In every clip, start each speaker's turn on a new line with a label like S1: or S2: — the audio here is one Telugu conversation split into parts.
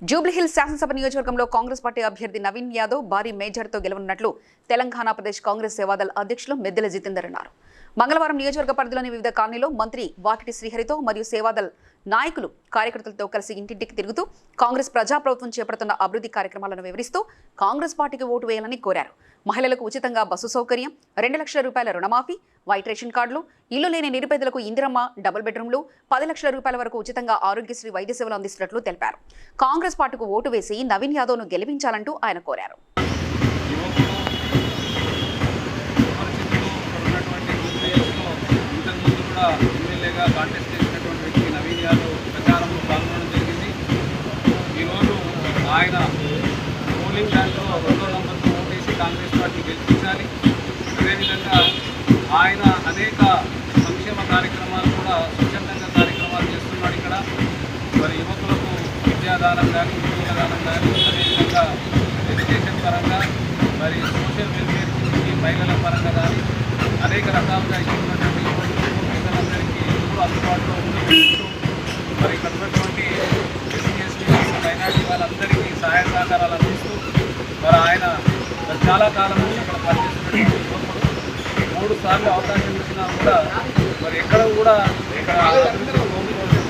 S1: జూబ్లీహిల్స్ శాసనసభ నియోజకవర్గంలో కాంగ్రెస్ పార్టీ అభ్యర్థి నవీన్ యాదవ్ భారీ మేజర్తో గెలవనున్నట్లు తెలంగాణ ప్రదేశ్ కాంగ్రెస్ సేవాదళ అధ్యక్షులు మెద్దెల జితేందర్ అన్నారు. మంగళవారం నియోజకవర్గ పరిధిలోని వివిధ కాలనీలో మంత్రి వాకిటి శ్రీహరితో మరియు సేవాదళ్ నాయకులు కార్యకర్తలతో కలిసి ఇంటింటికి తిరుగుతూ కాంగ్రెస్ ప్రజాప్రభుత్వం చేపడుతున్న అభివృద్ధి కార్యక్రమాలను వివరిస్తూ కాంగ్రెస్ పార్టీకి ఓటు వేయాలని కోరారు. మహిళలకు ఉచితంగా బస్సు సౌకర్యం రెండు లక్షల రూపాయల రుణమాఫీ వైట్ రేషన్ కార్డులు ఇల్లు లేని నిరుపేదలకు ఇందిరమ్మ డబుల్ బెడ్రూమ్లు పది లక్షల రూపాయల వరకు ఉచితంగా ఆరోగ్యశ్రీ వైద్య సేవలు అందిస్తున్నట్లు తెలిపారు. కాంగ్రెస్ పార్టీకు ఓటు వేసి నవీన్ యాదవ్ను గెలిపించాలంటూ ఆయన కోరారు.
S2: ఎమ్మెల్యేగా కాంటెస్ట్ చేసినటువంటి వ్యక్తి నవీన్ యాదవ్ ప్రచారంలో పాల్గొనడం జరిగింది ఈరోజు ఆయన పోలింగ్ దాంట్లో రెండో నంబర్తో ఓటేసి కాంగ్రెస్ పార్టీ గెలిపించాలి. అదేవిధంగా ఆయన అనేక సంక్షేమ కార్యక్రమాలు కూడా స్వచ్ఛందంగా కార్యక్రమాలు చేస్తున్నాడు ఇక్కడ. మరి యువకులకు విద్యాదానం కానీ ఉద్యోగదానం కానీ అదేవిధంగా ఎడ్యుకేషన్ పరంగా మరి సోషల్ వెల్ఫేర్ గురించి మహిళల పరంగా కానీ అనేక రకాలుగా ఇస్తున్నటువంటి ప్రజలందరికీ ఎప్పుడు అందుబాటులో ఉంటూ మరి ఇక్కడ ఉన్నటువంటి ఎస్సీ ఎస్టీ మైనార్టీ వాళ్ళందరికీ సహాయ సహకారాలు అందిస్తూ మరి ఆయన చాలా కాలం నుంచి అక్కడ పనిచేస్తున్నటువంటి మూడు సార్లు అవకాశం ఇచ్చినా కూడా మరి ఎక్కడ కూడా ఇక్కడ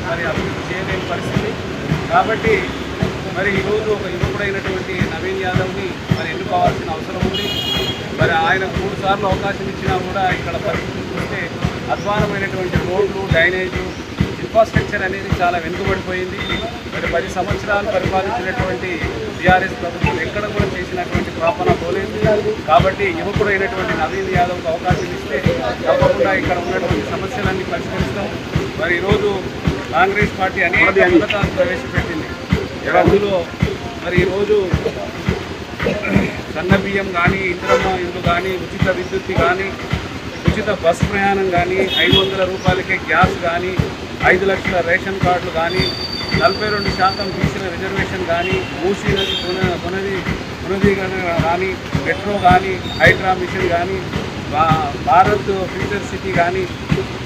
S2: మరి అభివృద్ధి చేయలేని పరిస్థితి. కాబట్టి మరి ఈరోజు ఒక యువకుడైనటువంటి నవీన్ యాదవ్ని మరి ఎన్నుకోవాల్సిన అవసరం ఉంది. మరి ఆయన మూడు సార్లు అవకాశం ఇచ్చినా కూడా ఇక్కడ పరిస్థితి చూస్తే అధ్వానమైనటువంటి రోడ్లు డ్రైనేజు ఇన్ఫ్రాస్ట్రక్చర్ అనేది చాలా వెనుకబడిపోయింది. మరి పది సంవత్సరాలు పరిపాలించినటువంటి టీఆర్ఎస్ ప్రభుత్వం ఎక్కడ కూడా చేసినటువంటి ప్రాపణ పోలేదు. కాబట్టి యువకుడు అయినటువంటి నవీన్ యాదవ్కు అవకాశం ఇస్తే తప్పకుండా ఇక్కడ ఉన్నటువంటి సమస్యలన్నీ పరిష్కరిస్తాం. మరి ఈరోజు కాంగ్రెస్ పార్టీ అనేక పథకాలు ప్రవేశపెట్టింది. అందులో మరి ఈరోజు సన్న బియ్యం కానీ ఇంద్రమ్మ ఇల్లు కానీ ఉచిత విద్యుత్ కానీ ఉచిత బస్సు ప్రయాణం కానీ ఐదు వందల రూపాయలకే గ్యాస్ కానీ ఐదు లక్షల రేషన్ కార్డులు కానీ నలభై రెండు శాతం బీసీల రిజర్వేషన్ కానీ మూసీ నది పునది పునరుద్ధీకరణ కానీ మెట్రో కానీ హైడ్రా మిషన్ కానీ భారత్ ఫ్యూచర్ సిటీ కానీ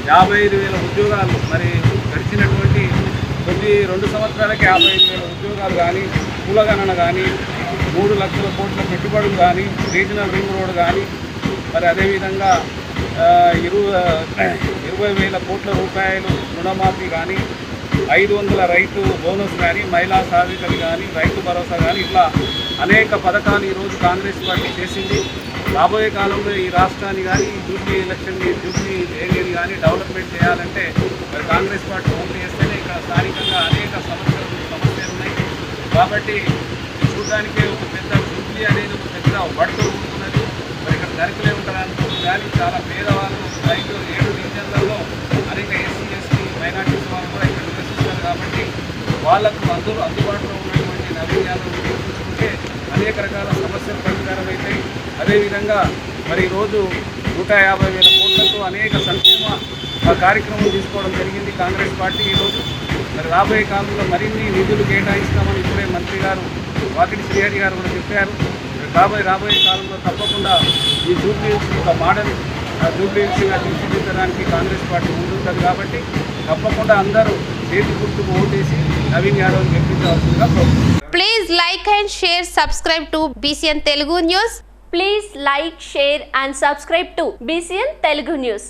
S2: యాభై ఐదు వేల ఉద్యోగాలు మరి గడిచినటువంటి కొద్ది రెండు సంవత్సరాలకి యాభై ఐదు వేల ఉద్యోగాలు కానీ కులగణన కానీ మూడు లక్షల కోట్ల పెట్టుబడులు కానీ రీజనల్ రింగ్ రోడ్ కానీ మరి అదేవిధంగా ఇరవై ఇరు ఇరవై వేల కోట్ల రూపాయలు రుణమాఫీ కానీ ఐదు వందల రైతు బోనస్ కానీ మహిళా సాధికలు కానీ రైతు భరోసా కానీ ఇట్లా అనేక పథకాలు ఈరోజు కాంగ్రెస్ పార్టీ చేసింది. రాబోయే కాలంలో ఈ రాష్ట్రాన్ని కానీ డ్యూటీ జూబ్లీ డ్యూటీ జూబ్లీ ఏరియాని కానీ డెవలప్మెంట్ చేయాలంటే మరి కాంగ్రెస్ పార్టీ ఓటు చేస్తేనే ఇక్కడ స్థానికంగా అనేక సమస్యలు సమస్యలు ఉన్నాయి. కాబట్టి ఇది చూడడానికే ఒక పెద్ద జూబ్లీ అనేది ఒక పెద్ద వడతో దరికలే ఉండడానికి కానీ చాలా పేదవాళ్ళు రైతు ఏడు రీజన్లలో అనేక ఎస్సీ ఎస్టీ మైనార్టీస్ వాళ్ళు కూడా ఇక్కడ నివసిస్తారు కాబట్టి వాళ్ళకు అందరూ అందుబాటులో ఉన్నటువంటి నవీన్ యాదవ్ చూసుకుంటే అనేక రకాల సమస్యలు పరిష్కారం అవుతాయి అదేవిధంగా మరి రోజు నూట యాభై వేల కోట్లతో అనేక సంక్షేమ ఆ, కార్యక్రమం తీసుకోవడం జరిగింది కాంగ్రెస్ పార్టీ ఈరోజు మరి రాబోయే కాలంలో మరిన్ని నిధులు కేటాయిస్తామని ఇప్పుడే మంత్రి గారు వాకిటి శ్రీహరి గారు కూడా చెప్పారు. రాబోయే రాబోయే కాలంలో తప్పకుండా ఈ జూబ్లీ హిల్స్ ఒక మోడల్ జూబ్లీ తీర్చిదిద్దడానికి కాంగ్రెస్ పార్టీ ముందుంటుంది కాబట్టి తప్పకుండా అందరూ చేతి గుర్తుకు ఓటేసి Naveen Yadav గెలిపించవలసిందిగా
S3: please like and share subscribe to BCN Telugu news
S4: please like share and subscribe to BCN Telugu news